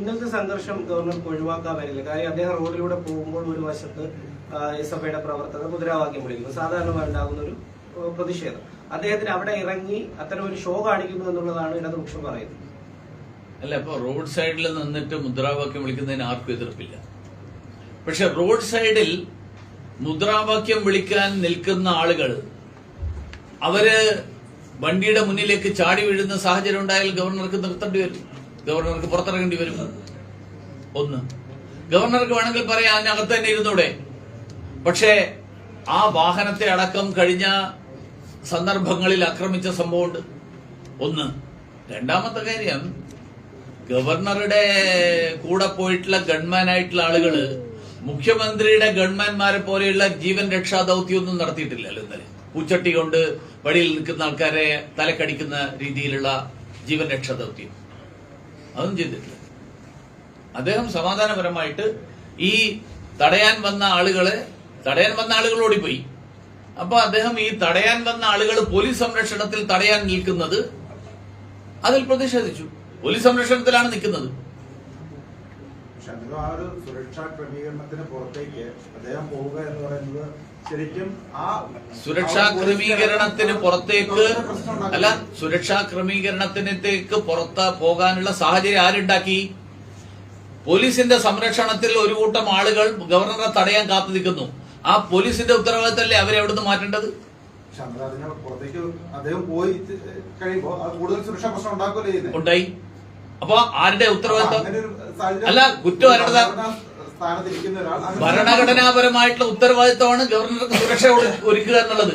ഇന്നത്തെ സംഘർഷം ഗവർണർ ഒഴിവാക്കാൻ വരില്ല. കാര്യം അദ്ദേഹം റോഡിലൂടെ പോകുമ്പോൾ ഒരു വശത്ത് എസ് എഫ് ഐയുടെ പ്രവർത്തകർ മുദ്രാവാക്യം വിളിക്കുന്നു. സാധാരണമായി ഉണ്ടാകുന്ന ഒരു പ്രതിഷേധം. അദ്ദേഹത്തിന് അവിടെ ഇറങ്ങി അത്തരം ഒരു ഷോ കാണിക്കുന്നു എന്നുള്ളതാണ് ഇടതുപക്ഷം പറയുന്നത്. അല്ല ഇപ്പൊ റോഡ് സൈഡിൽ നിന്നിട്ട് മുദ്രാവാക്യം വിളിക്കുന്നതിന് ആർക്കും എതിർപ്പില്ല. പക്ഷെ റോഡ് സൈഡിൽ മുദ്രാവാക്യം വിളിക്കാൻ നിൽക്കുന്ന ആളുകൾ അവർ വണ്ടിയുടെ മുന്നിലേക്ക് ചാടി വീഴുന്ന സാഹചര്യം ഉണ്ടായാൽ ഗവർണർക്ക് നിർത്തേണ്ടി വരും. ഗവർണർക്ക് പുറത്തിറങ്ങേണ്ടി വരും. ഒന്ന്. ഗവർണർക്ക് വേണമെങ്കിൽ പറയാം അതിനകത്ത് തന്നെ ഇരുന്നൂടെ. പക്ഷേ ആ വാഹനത്തെ അടക്കം കഴിഞ്ഞ സന്ദർഭങ്ങളിൽ ആക്രമിച്ച സംഭവമുണ്ട്. ഒന്ന്. രണ്ടാമത്തെ കാര്യം ഗവർണറുടെ കൂടെ പോയിട്ടുള്ള ഗൺമാനായിട്ടുള്ള ആളുകൾ മുഖ്യമന്ത്രിയുടെ ഗൺമാൻമാരെ പോലെയുള്ള ജീവൻ രക്ഷാ ദൗത്യമൊന്നും നടത്തിയിട്ടില്ലല്ലോ ഇന്നലെ? പൂച്ചട്ടി കൊണ്ട് വഴിയിൽ നിൽക്കുന്ന ആൾക്കാരെ തലക്കടിക്കുന്ന രീതിയിലുള്ള ജീവൻ രക്ഷാ ദൗത്യം. അതൊന്നും ചെയ്തിട്ടില്ല. അദ്ദേഹം സമാധാനപരമായിട്ട് ഈ തടയാൻ വന്ന ആളുകളെ തടയാൻ വന്ന ആളുകൾ ഓടിപ്പോയി. അപ്പൊ അദ്ദേഹം ഈ തടയാൻ വന്ന ആളുകൾ പോലീസ് സംരക്ഷണത്തിൽ തടയാൻ നിൽക്കുന്നത് അതിൽ പ്രതിഷേധിച്ചു. പോലീസ് സംരക്ഷണത്തിലാണ് നിൽക്കുന്നത്. ആ ഒരു സുരക്ഷാ ക്രമീകരണത്തിന് പുറത്തേക്ക് അദ്ദേഹം പോവുക എന്ന് പറയുന്നത് ശരിക്കും ആ സുരക്ഷാ ക്രമീകരണത്തിന് പുറത്തേക്ക്. അല്ല സുരക്ഷാ ക്രമീകരണത്തിനത്തേക്ക് പുറത്ത് പോകാനുള്ള സാഹചര്യം ആരുണ്ടാക്കി? പോലീസിന്റെ സംരക്ഷണത്തിൽ ഒരു കൂട്ടം ആളുകൾ ഗവർണറെ തടയാൻ കാത്തു നിൽക്കുന്നു. ആ പോലീസിന്റെ ഉത്തരവാദിത്തമല്ലേ അവരെ അവിടുന്ന് മാറ്റേണ്ടത്? പുറത്തേക്ക് അദ്ദേഹം പോയി കഴിയുമ്പോ അത് കൂടുതൽ സുരക്ഷാ പ്രശ്നം ഉണ്ടാക്കുകയല്ലേ ഉണ്ടായി. അപ്പൊ ആരുടെ ഉത്തരവാദിത്തം? അല്ല, കുറ്റം ആരുടേതാ? ഭരണ സ്ഥാനത്ത് ഇരിക്കുന്ന ഒരാൾ ഭരണഘടനാപരമായിട്ടുള്ള ഉത്തരവാദിത്തമാണ് ഗവർണർക്ക് സുരക്ഷ ഒരു- ഒരുക്കുക എന്നുള്ളത്.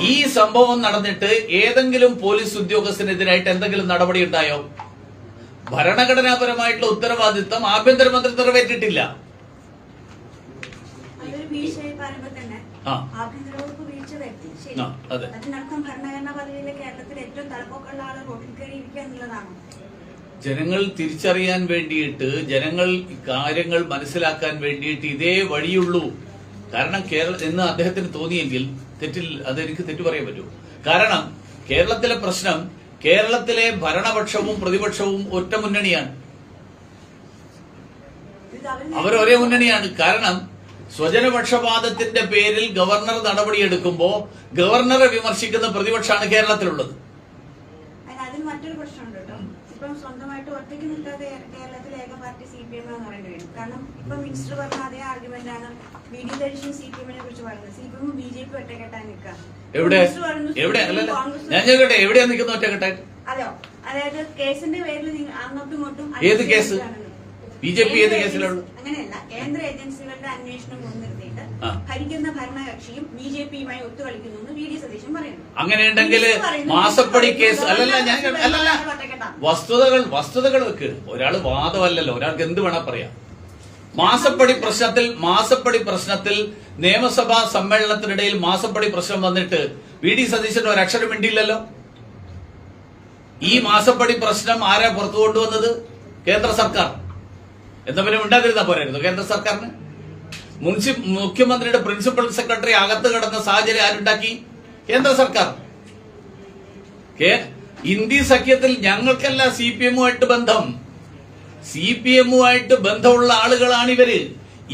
ഈ സംഭവം നടന്നിട്ട് ഏതെങ്കിലും പോലീസ് ഉദ്യോഗസ്ഥനെതിരായിട്ട് എന്തെങ്കിലും നടപടി ഉണ്ടായോ? ഭരണഘടനാപരമായിട്ടുള്ള ഉത്തരവാദിത്തം ആഭ്യന്തരമന്ത്രി നിറവേറ്റിട്ടില്ല. അതൊരു വീഴ്ചയായി പറയുമ്പോൾ ആ. ആഭ്യന്തര വകുപ്പ് വീഴ്ച വരുത്തി. ശരി. അതെ. അതിനർത്ഥം ഭരണഘടനാ പദവിയിലെ കേരളത്തിൽ ഏറ്റവും തലപ്പൊക്കമുള്ള ആൾ റോഡിൽ കയറി ഇരിക്കുക എന്നുള്ളതാണ്. ജനങ്ങൾ തിരിച്ചറിയാൻ വേണ്ടിയിട്ട് ജനങ്ങൾ കാര്യങ്ങൾ മനസ്സിലാക്കാൻ വേണ്ടിയിട്ട് ഇതേ വഴിയുള്ളൂ. കാരണം കേരള എന്ന് അദ്ദേഹത്തിന് തോന്നിയെങ്കിൽ തെറ്റിൽ അതെനിക്ക് തെറ്റു പറയാൻ പറ്റൂ. കാരണം കേരളത്തിലെ പ്രശ്നം കേരളത്തിലെ ഭരണപക്ഷവും പ്രതിപക്ഷവും ഒറ്റ മുന്നണിയാണ്. അവരൊരേ മുന്നണിയാണ്. കാരണം സ്വജനപക്ഷപാതത്തിന്റെ പേരിൽ ഗവർണർ നടപടിയെടുക്കുമ്പോ ഗവർണറെ വിമർശിക്കുന്ന പ്രതിപക്ഷമാണ് കേരളത്തിലുള്ളത് അതിന് അതിന് മറ്റൊരു പ്രശ്നമുണ്ട് കേട്ടോ ഇപ്പം സ്വന്തമായിട്ട് ഒറ്റയ്ക്ക് നിൽക്കാതെ കേരളത്തിൽ ഏക പാർട്ടി സി പി എം എന്ന് പറയേണ്ടി വരും കാരണം ഇപ്പൊ മിനിസ്റ്റർ പറഞ്ഞ അതേ ആർഗ്യുമെന്റ് ആണ് V D Satheesan C P എമ്മിനെ കുറിച്ച് പറയുന്നത്. C P M B J P ഒറ്റക്കെട്ടാൻ നിൽക്കുക എവിടെ? ഞാൻ ചോദിക്കട്ടെ എവിടെയാ നിൽക്കുന്ന ഒറ്റക്കെട്ടായിട്ട്? അതെയോ? അതായത് കേസിന്റെ പേരിൽ അങ്ങോട്ടും ഇങ്ങോട്ടും ഏത് കേസ്? ബി ജെ പി ഏത് കേസിലാണ്? അങ്ങനെയല്ല. കേന്ദ്ര ഏജൻസികളുടെ അന്വേഷണം ആ. ഭരിക്കുന്ന ഭരണകക്ഷിയും ബി ജെ പിയുമായി ഒത്തുകളിക്കുന്നു എന്ന് വി ഡി സതീശൻ പറയുന്നു. അങ്ങനെയുണ്ടെങ്കിൽ മാസപ്പടി കേസ് അല്ലല്ല ഞാൻ അല്ലല്ല. വസ്തുതകൾ വസ്തുതകൾ വെക്ക്. ഒരാൾ വാദമല്ലല്ലോ. ഒരാൾക്ക് എന്ത് വേണ പറയാം. മാസപ്പടി പ്രശ്നത്തിൽ മാസപ്പടി പ്രശ്നത്തിൽ നിയമസഭാ സമ്മേളനത്തിനിടയിൽ മാസപ്പടി പ്രശ്നം വന്നിട്ട് വി ഡി ഒരു അക്ഷരം മിണ്ടിയില്ലല്ലോ? ഈ മാസപ്പടി പ്രശ്നം ആരാ പുറത്തു കൊണ്ടുവന്നത്? കേന്ദ്ര സർക്കാർ. എന്താ പിന്നെ ഉണ്ടാതിരുന്നാ പോരായിരുന്നു കേന്ദ്ര സർക്കാരിന്? മുൻസി മുഖ്യമന്ത്രിയുടെ പ്രിൻസിപ്പൽ സെക്രട്ടറി അകത്ത് കിടന്ന സാഹചര്യം ആരുണ്ടാക്കി? കേന്ദ്ര സർക്കാർ. ഇന്ത്യ സഖ്യത്തിൽ ഞങ്ങൾക്കല്ല സി പി എമ്മുമായിട്ട് ബന്ധം. സി പി എമ്മുമായിട്ട് ബന്ധമുള്ള ആളുകളാണ് ഇവർ.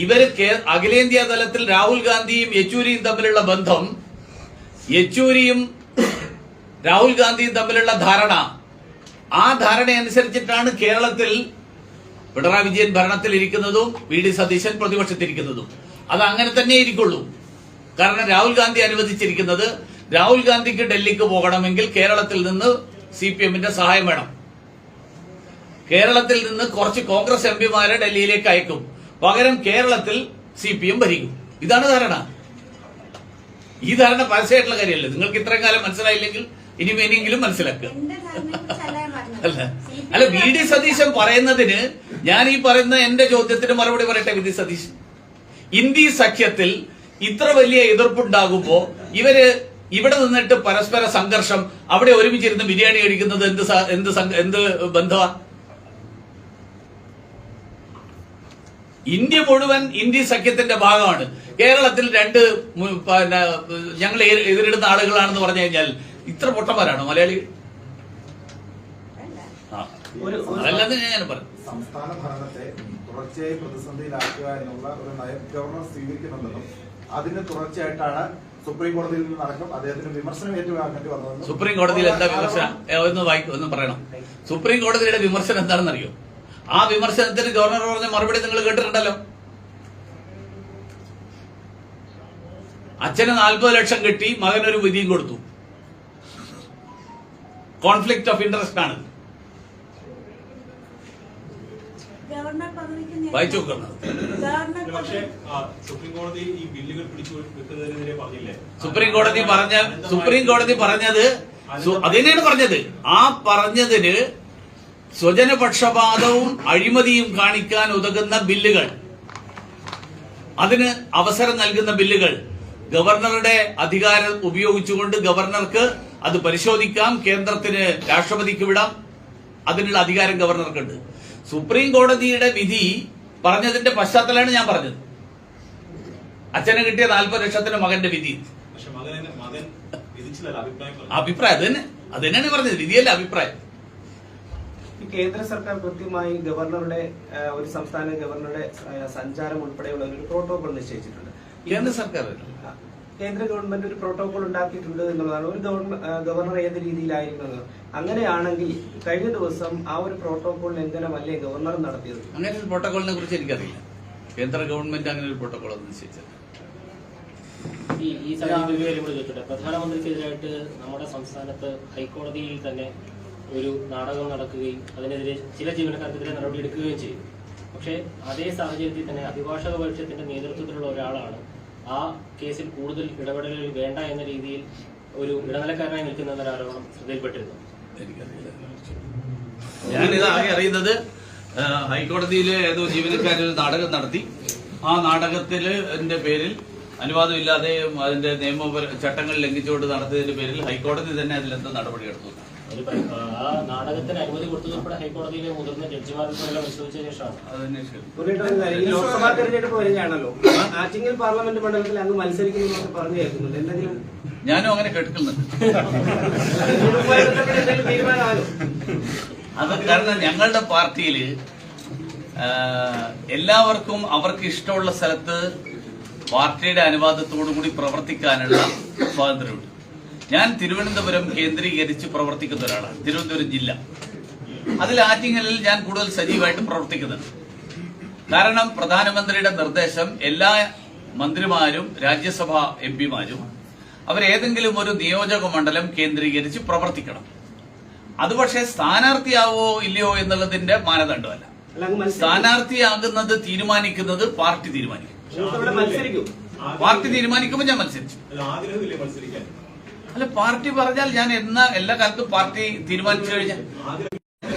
ഇവർ അഖിലേന്ത്യാ തലത്തിൽ രാഹുൽ ഗാന്ധിയും യെച്ചൂരിയും തമ്മിലുള്ള ബന്ധം. യെച്ചൂരിയും രാഹുൽ ഗാന്ധിയും തമ്മിലുള്ള ധാരണ. ആ ധാരണ അനുസരിച്ചിട്ടാണ് കേരളത്തിൽ പിണറായി വിജയൻ ഭരണത്തിൽ ഇരിക്കുന്നതും വി ഡി സതീശൻ പ്രതിപക്ഷത്തിരിക്കുന്നതും. അത് അങ്ങനെ തന്നെ ഇരിക്കുള്ളൂ. കാരണം രാഹുൽ ഗാന്ധി അനുവദിച്ചിരിക്കുന്നത് രാഹുൽ ഗാന്ധിക്ക് ഡൽഹിക്ക് പോകണമെങ്കിൽ കേരളത്തിൽ നിന്ന് സി പി എമ്മിന്റെ സഹായം വേണം. കേരളത്തിൽ നിന്ന് കുറച്ച് കോൺഗ്രസ് എം പിമാരെ ഡൽഹിയിലേക്ക് അയക്കും. പകരം കേരളത്തിൽ സി പി എം ഭരിക്കും. ഇതാണ് ധാരണ. ഈ ധാരണ പരസ്യമായിട്ടുള്ള കാര്യമല്ലേ? നിങ്ങൾക്ക് ഇത്രയും കാലം മനസ്സിലായില്ലെങ്കിൽ ഇനി മേനെങ്കിലും മനസ്സിലാക്കുക. അല്ല. അല്ല വി ഡി സതീശൻ പറയുന്നതിന് ഞാൻ ഈ പറയുന്ന എന്റെ ചോദ്യത്തിന് മറുപടി പറയട്ടെ വിധി സതീശ് ഇന്ത്യ സഖ്യത്തിൽ ഇത്ര വലിയ എതിർപ്പുണ്ടാകുമ്പോ ഇവർ ഇവിടെ നിന്നിട്ട് പരസ്പര സംഘർഷം അവിടെ ഒരുമിച്ചിരുന്ന് ബിരിയാണി കഴിക്കുന്നത് എന്ത് എന്ത് എന്ത് ബന്ധമാ ഇന്ത്യ മുഴുവൻ ഇന്ത്യ സഖ്യത്തിന്റെ ഭാഗമാണ്. കേരളത്തിൽ രണ്ട് പിന്നെ ഞങ്ങൾ എതിരിടുന്ന ആളുകളാണെന്ന് പറഞ്ഞു കഴിഞ്ഞാൽ ഇത്ര പൊട്ടന്മാരാണോ മലയാളികൾ? അല്ല. ആ ഒരു- ഒരു- അതല്ലെന്ന് ഞാൻ പറഞ്ഞു സംസ്ഥാന ഭരണത്തെ തുടർച്ചയായി പ്രതിസന്ധിയിലാക്കുക എന്നുള്ള ഒരു നയം ഗവർണർ സ്വീകരിക്കുന്നുണ്ടെന്നും അതിന് തുടർച്ചയായിട്ടാണ് സുപ്രീം കോടതിയിൽ നിന്ന് നടക്കും അദ്ദേഹത്തിന് വിമർശനം ഏറ്റുവാങ്ങേണ്ടി വന്നത് സുപ്രീം കോടതിയിൽ എന്താ വിമർശനം? ഒന്ന് വായിക്കും ഒന്ന് പറയണം. സുപ്രീം കോടതിയുടെ വിമർശനം എന്താണെന്ന് അറിയോ ആ വിമർശനത്തിന് ഗവർണർ പറഞ്ഞ മറുപടി നിങ്ങൾ കേട്ടിട്ടുണ്ടല്ലോ. അച്ഛന് നാൽപ്പത് ലക്ഷം കിട്ടി മകനൊരു വിധിയും കൊടുത്തു. കോൺഫ്ലിക്ട് ഓഫ് ഇൻട്രസ്റ്റ് ആണ്. വായിച്ചു നോക്കണം. സുപ്രീം കോടതി ഈ ബില്ലുകൾ പിടിച്ചു വെക്കുന്നതിനെതിരെ പറഞ്ഞില്ലേ? സുപ്രീം പറഞ്ഞ സുപ്രീം കോടതി പറഞ്ഞത് സു- അത് തന്നെയാണ് പറഞ്ഞത്. ആ പറഞ്ഞതിന് സ്വജനപക്ഷപാതവും അഴിമതിയും കാണിക്കാൻ ഉതകുന്ന ബില്ലുകൾ. അതിന് അവസരം നൽകുന്ന ബില്ലുകൾ. ഗവർണറുടെ അധികാരം ഉപയോഗിച്ചുകൊണ്ട് ഗവർണർക്ക് അത് പരിശോധിക്കാം. കേന്ദ്രത്തിന് രാഷ്ട്രപതിക്ക് വിടാം. അതിനുള്ള അധികാരം ഗവർണർക്കുണ്ട്. സുപ്രീം കോടതിയുടെ വിധി പറഞ്ഞതിന്റെ പശ്ചാത്തലമാണ് ഞാൻ പറഞ്ഞത്. അച്ഛന് കിട്ടിയ നാൽപ്പത് ലക്ഷത്തിന്റെ മകന്റെ വിധി. പക്ഷെ മകൻ മകൻ വിധിച്ചതല്ല അഭിപ്രായം അത് തന്നെ. അത് തന്നെയാണ് പറഞ്ഞത്. വിധിയല്ല അഭിപ്രായം. കേന്ദ്ര സർക്കാർ കൃത്യമായി ഗവർണറുടെ ഒരു സംസ്ഥാന ഗവർണറുടെ സഞ്ചാരം ഉൾപ്പെടെയുള്ള ഒരു പ്രോട്ടോകോൾ നിശ്ചയിച്ചിട്ടുണ്ട്. കേന്ദ്ര സർക്കാർ കേന്ദ്ര ഗവൺമെന്റ് ഒരു പ്രോട്ടോകോൾ ഉണ്ടാക്കിയിട്ടുണ്ട് എന്നുള്ളതാണ്. ഒരു ഗവർണർ ഏത് രീതിയിലായിരിക്കും അങ്ങനെയാണെങ്കിൽ കഴിഞ്ഞ ദിവസം ആ ഒരു പ്രോട്ടോകോൾ ലംഘനമല്ലേ ഗവർണർ നടത്തിയത്? അങ്ങനെ ഒരു പ്രോട്ടോകോളിനെ കുറിച്ച് എനിക്കറിയില്ല. കേന്ദ്ര ഗവൺമെന്റ് അങ്ങനെ ഒരു പ്രോട്ടോകോൾ ഒന്നും നിശ്ചയിച്ചത് ഈ കൂടി ചോദിച്ചോട്ടെ പ്രധാനമന്ത്രിക്കെതിരായിട്ട് നമ്മുടെ സംസ്ഥാനത്ത് ഹൈക്കോടതിയിൽ തന്നെ ഒരു നാടകം നടക്കുകയും അതിനെതിരെ ചില ജീവനക്കാർക്കെതിരെ നടപടിയെടുക്കുകയും ചെയ്യും. പക്ഷേ അതേ സാഹചര്യത്തിൽ തന്നെ അഭിഭാഷക പരിഷത്തിന്റെ നേതൃത്വത്തിലുള്ള ഒരാളാണ് ആ കേസിൽ കൂടുതൽ ഇടപെടലുകൾ വേണ്ട എന്ന രീതിയിൽ ഒരു ഇടനിലക്കാരനായി നിൽക്കുന്ന ആരോപണം ശ്രദ്ധയിൽപ്പെട്ടിരുന്നു. ഞാനിത് ആകെ അറിയുന്നത് ഹൈക്കോടതിയിലെ ഏതോ ജീവനക്കാരൊരു നാടകം നടത്തി. ആ നാടകത്തിൽ എന്റെ പേരിൽ അനുവാദമില്ലാതെയും അതിന്റെ നിയമപര ചട്ടങ്ങൾ ലംഘിച്ചുകൊണ്ട് നടത്തിയതിന്റെ പേരിൽ ഹൈക്കോടതി തന്നെ അതിലെന്താ നടപടിയെടുത്തു ഒരു ആ നാടകത്തിന് അനുമതി കൊടുത്തതുൾപ്പെടെ ഹൈക്കോടതിയിലെ മുതിർന്ന ജഡ്ജിമാർക്കെല്ലാം പരിശോധിച്ച ശേഷമാണ്. ലോക്സഭാ തെരഞ്ഞെടുപ്പ് വരികയാണല്ലോ. ആറ്റിങ്ങൽ പാർലമെന്റ് മണ്ഡലത്തിൽ അങ്ങ് മത്സരിക്കുന്നു പറഞ്ഞു കേൾക്കുന്നുണ്ട്. എന്തെങ്കിലും ഞാനും അങ്ങനെ കേട്ടിട്ടുണ്ട്. അത് കാരണം ഞങ്ങളുടെ പാർട്ടിയിൽ എല്ലാവർക്കും അവർക്ക് ഇഷ്ടമുള്ള സ്ഥലത്ത് പാർട്ടിയുടെ അനുവാദത്തോടു കൂടി പ്രവർത്തിക്കാനുള്ള സ്വാതന്ത്ര്യമുണ്ട്. ഞാൻ തിരുവനന്തപുരം കേന്ദ്രീകരിച്ച് പ്രവർത്തിക്കുന്ന ഒരാളാണ്. തിരുവനന്തപുരം ജില്ല. അതിൽ ആറ്റിങ്ങലിൽ ഞാൻ കൂടുതൽ സജീവമായിട്ട് പ്രവർത്തിക്കുന്നുണ്ട്. കാരണം പ്രധാനമന്ത്രിയുടെ നിർദ്ദേശം എല്ലാ മന്ത്രിമാരും രാജ്യസഭാ എം പിമാരും അവരേതെങ്കിലും ഒരു നിയോജക മണ്ഡലം കേന്ദ്രീകരിച്ച് പ്രവർത്തിക്കണം. അത് പക്ഷേ സ്ഥാനാർത്ഥിയാവോ ഇല്ലയോ എന്നുള്ളതിന്റെ മാനദണ്ഡമല്ല. സ്ഥാനാർത്ഥിയാകുന്നത് തീരുമാനിക്കുന്നത് പാർട്ടി തീരുമാനിക്കും. പാർട്ടി തീരുമാനിക്കുമ്പോൾ ഞാൻ മത്സരിച്ചു. അത് ആഗ്രഹമില്ലേ മത്സരിക്കാൻ? അല്ല പാർട്ടി പറഞ്ഞാൽ ഞാൻ എന്നാ എല്ലാ കാലത്തും പാർട്ടി തീരുമാനിച്ചു കഴിഞ്ഞാൽ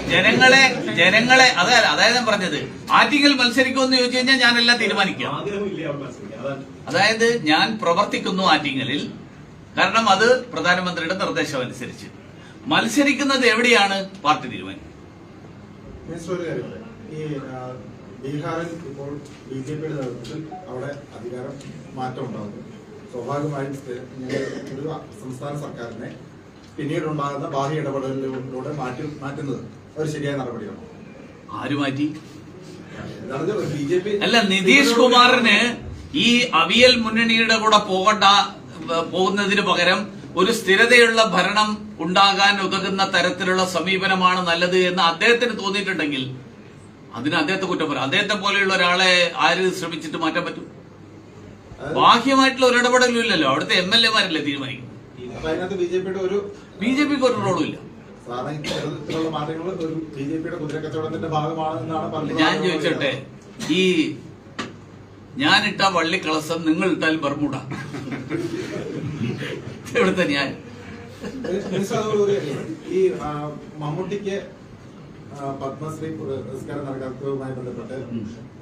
ജനങ്ങളെ ജനങ്ങളെ അതെ അതായത് ഞാൻ പറഞ്ഞത് ആറ്റിങ്ങൽ മത്സരിക്കുമെന്ന് ചോദിച്ചു കഴിഞ്ഞാൽ ഞാൻ എല്ലാം തീരുമാനിക്കാം. അതായത് ഞാൻ പ്രവർത്തിക്കുന്നു ആറ്റിങ്ങലിൽ കാരണം അത് പ്രധാനമന്ത്രിയുടെ നിർദ്ദേശം അനുസരിച്ച് മത്സരിക്കുന്നത് എവിടെയാണ്? പാർട്ടി തീരുമാനിക്കുന്നത് ബീഹാറിൽ ഇപ്പോൾ ബി ജെ പിയുടെ നേതൃത്വത്തിൽ അവിടെ അധികാരം മാറ്റം ഉണ്ടാകുന്നു സ്വാഭാവികമായും സ്ഥി- ഒരു സംസ്ഥാന സർക്കാരിനെ പിന്നീടുണ്ടാകുന്ന ബാഹ്യ ഇടപെടലിലൂടെ മാറ്റി മാറ്റുന്നത് ഒരു ശരിയായ നടപടിയാണ്? ആര് മാറ്റി? ബി ജെ പി അല്ല നിതീഷ് കുമാറിന് ഈ അവിയൽ മുന്നണിയുടെ കൂടെ പോകണ്ട പോകുന്നതിന് പകരം ഒരു സ്ഥിരതയുള്ള ഭരണം ഉണ്ടാകാൻ ഉതകുന്ന തരത്തിലുള്ള സമീപനമാണ് നല്ലത് എന്ന് അദ്ദേഹത്തിന് തോന്നിയിട്ടുണ്ടെങ്കിൽ അതിന് അദ്ദേഹത്തെ കുറ്റം പറയാം. അദ്ദേഹത്തെ പോലെയുള്ള ഒരാളെ ആര് ശ്രമിച്ചിട്ട് മാറ്റാൻ പറ്റും? ബാഹ്യമായിട്ടുള്ള ഒരു ഇടപെടലും ഇല്ലല്ലോ. അവിടുത്തെ എം എൽ എമാരല്ലേ തീരുമാനിക്കും അപ്പൊ അതിനകത്ത് ബി ജെ പിയുടെ ഒരു ബി ജെ പിക്ക് ഒരു റോളും ഇല്ല സാധാരണ ഇത്തരത്തിലുള്ള ഈ ഞാൻ ഇട്ട ഈ ഞാനിട്ട വള്ളിക്കളസം നിങ്ങൾ ഇട്ടാൽ ബർമുട ഇവിടുത്തെ ഞാൻ. ഈ മമ്മൂട്ടിക്ക് പത്മശ്രീ പുരസ്കാരം നൽകാത്തതുമായി ബന്ധപ്പെട്ട്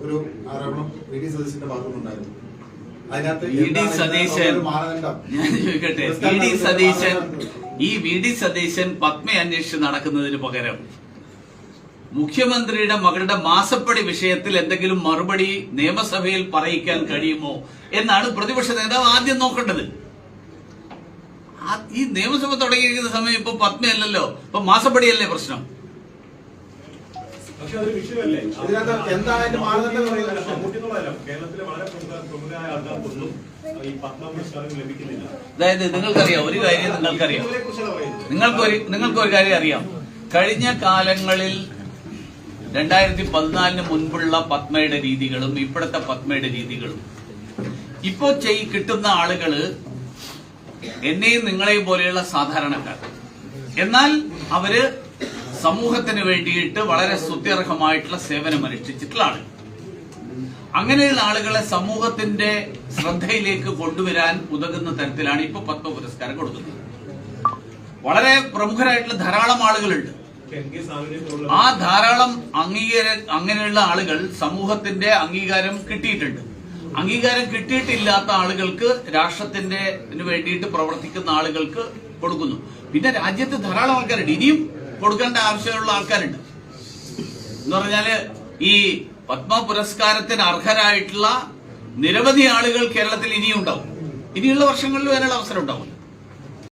ഒരു ആരോപണം വി ഡി സതീശന്റെ ഭാഗത്തുനിന്നുണ്ടായിരുന്നു. വി ഡി എന്താണ് സതീശൻ. ഒരു ഞാൻ ചോദിക്കട്ടെ വി ഡി സതീശൻ ഈ വി ഡി സതീശൻ പത്മ അന്വേഷിച്ച് നടക്കുന്നതിന് പകരം മുഖ്യമന്ത്രിയുടെ മകളുടെ മാസപ്പടി വിഷയത്തിൽ എന്തെങ്കിലും മറുപടി നിയമസഭയിൽ പറയിക്കാൻ കഴിയുമോ എന്നാണ് പ്രതിപക്ഷ നേതാവ് ആദ്യം നോക്കേണ്ടത്. ഈ നിയമസഭ തുടങ്ങിയിരിക്കുന്ന സമയം ഇപ്പൊ പത്മയല്ലല്ലോ ഇപ്പൊ മാസപ്പടിയല്ലേ പ്രശ്നം? പക്ഷെ അതൊരു വിഷയമല്ലേ? ഇതിനകത്ത് എന്താണ് അതിന്റെ മാനദണ്ഡം എന്ന് അല്ല, പറയുന്നത്? മമ്മൂട്ടി എന്നുള്ളതല്ല കേരളത്തിലെ വളരെ പ്രമുഖ- പ്രമുഖരായ ആൾക്കാർക്കൊന്നും ഈ പത്മ പുരസ്കാരം ലഭിക്കുന്നില്ല. അതായത് നിങ്ങൾക്കറിയാം ഒരു കാര്യം നിങ്ങൾക്കറിയാം. നിങ്ങൾക്കൊരു നിങ്ങൾക്കൊരു കാര്യം അറിയാം. കഴിഞ്ഞ കാലങ്ങളിൽ രണ്ടായിരത്തി പതിനാലിന് മുൻപുള്ള പത്മയുടെ രീതികളും ഇപ്പോഴത്തെ പത്മയുടെ രീതികളും. ഇപ്പോ ചെയ് കിട്ടുന്ന ആളുകൾ എന്നെയും നിങ്ങളെയും പോലെയുള്ള സാധാരണക്കാർ. എന്നാൽ അവർ സമൂഹത്തിന് വേണ്ടിയിട്ട് വളരെ സ്തുത്യർഹമായിട്ടുള്ള സേവനം അനുഷ്ഠിച്ചിട്ടുള്ള ആളുകൾ. അങ്ങനെയുള്ള ആളുകളെ സമൂഹത്തിന്റെ ശ്രദ്ധയിലേക്ക് കൊണ്ടുവരാൻ ഉതകുന്ന തരത്തിലാണ് ഇപ്പൊ പത്മ പുരസ്കാരം കൊടുക്കുന്നത്. വളരെ പ്രമുഖരായിട്ടുള്ള ധാരാളം ആളുകളുണ്ട്. ആ ധാരാളം അംഗീകാര അങ്ങനെയുള്ള ആളുകൾ സമൂഹത്തിന്റെ അംഗീകാരം കിട്ടിയിട്ടുണ്ട്. അംഗീകാരം കിട്ടിയിട്ടില്ലാത്ത ആളുകൾക്ക് രാഷ്ട്രത്തിന്റെ വേണ്ടിയിട്ട് പ്രവർത്തിക്കുന്ന ആളുകൾക്ക് കൊടുക്കുന്നു. പിന്നെ രാജ്യത്ത് ധാരാളം ആൾക്കാരുണ്ട്. ഇനിയും കൊടുക്കേണ്ട ആവശ്യമുള്ള ആൾക്കാരുണ്ട്. എന്ന് പറഞ്ഞാൽ ഈ പത്മ പുരസ്കാരത്തിന് അർഹരായിട്ടുള്ള നിരവധി ആളുകൾ കേരളത്തിൽ ഇനിയും ഉണ്ടാവും. ഇനിയുള്ള വർഷങ്ങളിൽ വരാനുള്ള അവസരം ഉണ്ടാവും.